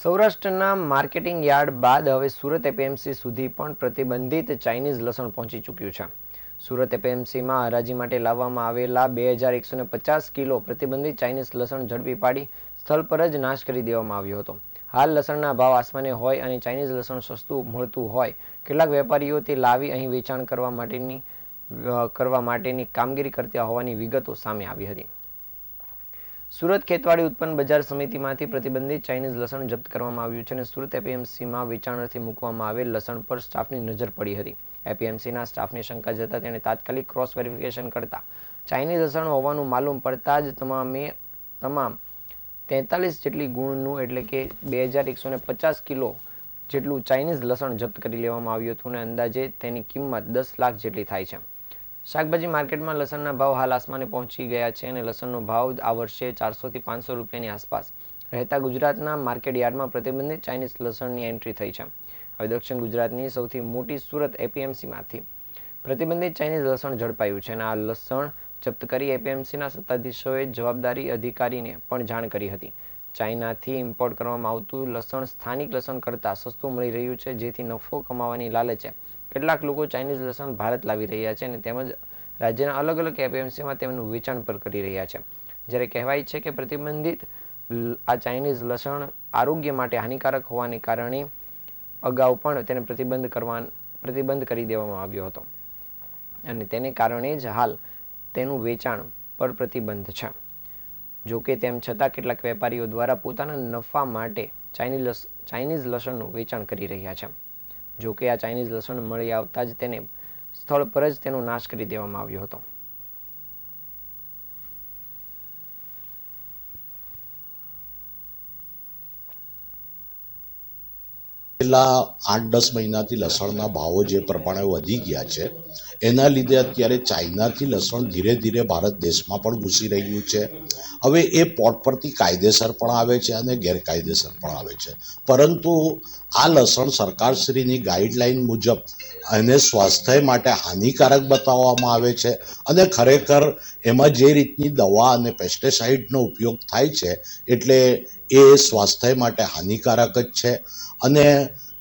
સૌરાષ્ટ્રના marketing yard બાદ હવે સુરત એપીએમસી સુધી પણ પ્રતિબંધિત ચાઇનીઝ લસણ પહોંચી ચૂક્યું છે. સુરત એપીએમસીમાં હરાજી માટે લાવવામાં આવેલા બે હજાર એકસો પચાસ કિલો પ્રતિબંધિત ચાઇનીઝ લસણ ઝડપી પાડી સ્થળ પર જ નાશ કરી દેવામાં આવ્યો હતો. હાલ લસણના ભાવ આસમાને હોય અને ચાઇનીઝ લસણ સસ્તું મળતું હોય, કેટલાક વેપારીઓ તે લાવી અહીં વેચાણ કરવા માટેની કરવા માટેની કામગીરી કરતા હોવાની વિગતો સામે આવી હતી. સુરત ખેતવાડી ઉત્પન્ન બજાર સમિતિમાંથી પ્રતિબંધિત ચાઇનીઝ લસણ જપ્ત કરવામાં આવ્યું છે અને સુરત એપીએમસીમાં વેચાણથી મૂકવામાં આવેલ લસણ પર સ્ટાફની નજર પડી હતી. એપીએમસીના સ્ટાફની શંકા જતા તેણે તાત્કાલિક ક્રોસ વેરિફિકેશન કરતા ચાઇનીઝ લસણ હોવાનું માલુમ પડતા જ તમામે તમામ તેતાલીસ જેટલી ગુણનું એટલે કે બે હજાર એકસો ને પચાસ કિલો જેટલું ચાઇનીઝ લસણ જપ્ત કરી લેવામાં આવ્યું હતું અને અંદાજે તેની કિંમત દસ લાખ જેટલી થાય છે. શાકભાજી માર્કેટમાં લસણના ભાવ હાલ આસમાને પહોંચી ગયા છે અને લસણનો ભાવ આ વર્ષે ચારસોથી પાંચસો રૂપિયાની આસપાસ રહેતા ગુજરાતના માર્કેટ યાર્ડમાં પ્રતિબંધિત ચાઇનીઝ લસણની એન્ટ્રી થઈ છે. હવે દક્ષિણ ગુજરાતની સૌથી મોટી સુરત એપીએમસીમાંથી પ્રતિબંધિત ચાઇનીઝ લસણ ઝડપાયું છે અને આ લસણ જપ્ત કરી એપીએમસીના સત્તાધીશોએ જવાબદારી અધિકારીને પણ જાણ કરી હતી. ચાઇનાથી ઇમ્પોર્ટ કરવામાં આવતું લસણ સ્થાનિક લસણ કરતાં સસ્તું મળી રહ્યું છે, જેથી નફો કમાવાની લાલચે કેટલાક લોકો ચાઇનીઝ લસણ ભારત લાવી રહ્યા છે અને તેમજ રાજ્યના અલગ અલગ એપીએમસીમાં તેમનું વેચાણ પણ કરી રહ્યા છે. જ્યારે કહેવાય છે કે પ્રતિબંધિત આ ચાઇનીઝ લસણ આરોગ્ય માટે હાનિકારક હોવાને કારણે અગાઉ પણ તેને પ્રતિબંધ કરવા પ્રતિબંધ કરી દેવામાં આવ્યો હતો. અને તેને કારણે જ હાલ તેનું વેચાણ પર પ્રતિબંધ છે. જો કે તેમ છતાં કેટલાક વેપારીઓ દ્વારા પોતાના નફા માટે ચાઇનીઝ ચાઇનીઝ લસણનું વેચાણ કરી રહ્યા છે. જો કે આ ચાઇનીઝ લસણ મળી આવતા જ તેને સ્થળ પર જ તેનો નાશ કરી દેવામાં આવ્યો હતો. છેલ્લા આઠ દસ મહિનાથી લસણના ભાવો જે પ્રમાણે વધી ગયા છે, એના લીધે અત્યારે ચાઇનાથી લસણ ધીરે ધીરે ભારત દેશમાં પણ ઘૂસી રહ્યું છે. હવે એ પોટ પરથી કાયદેસર પણ આવે છે અને ગેરકાયદેસર પણ આવે છે. પરંતુ આ લસણ સરકારશ્રીની ગાઈડલાઈન મુજબ એને સ્વાસ્થ્ય માટે હાનિકારક બતાવવામાં આવે છે અને ખરેખર એમાં જે રીતની દવા અને પેસ્ટિસાઇડનો ઉપયોગ થાય છે, એટલે એ સ્વાસ્થ્ય માટે હાનિકારક જ છે. અને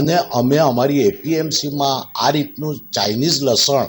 અને અમે અમારી એપીએમસીમાં આ રીતનું ચાઇનીઝ લસણ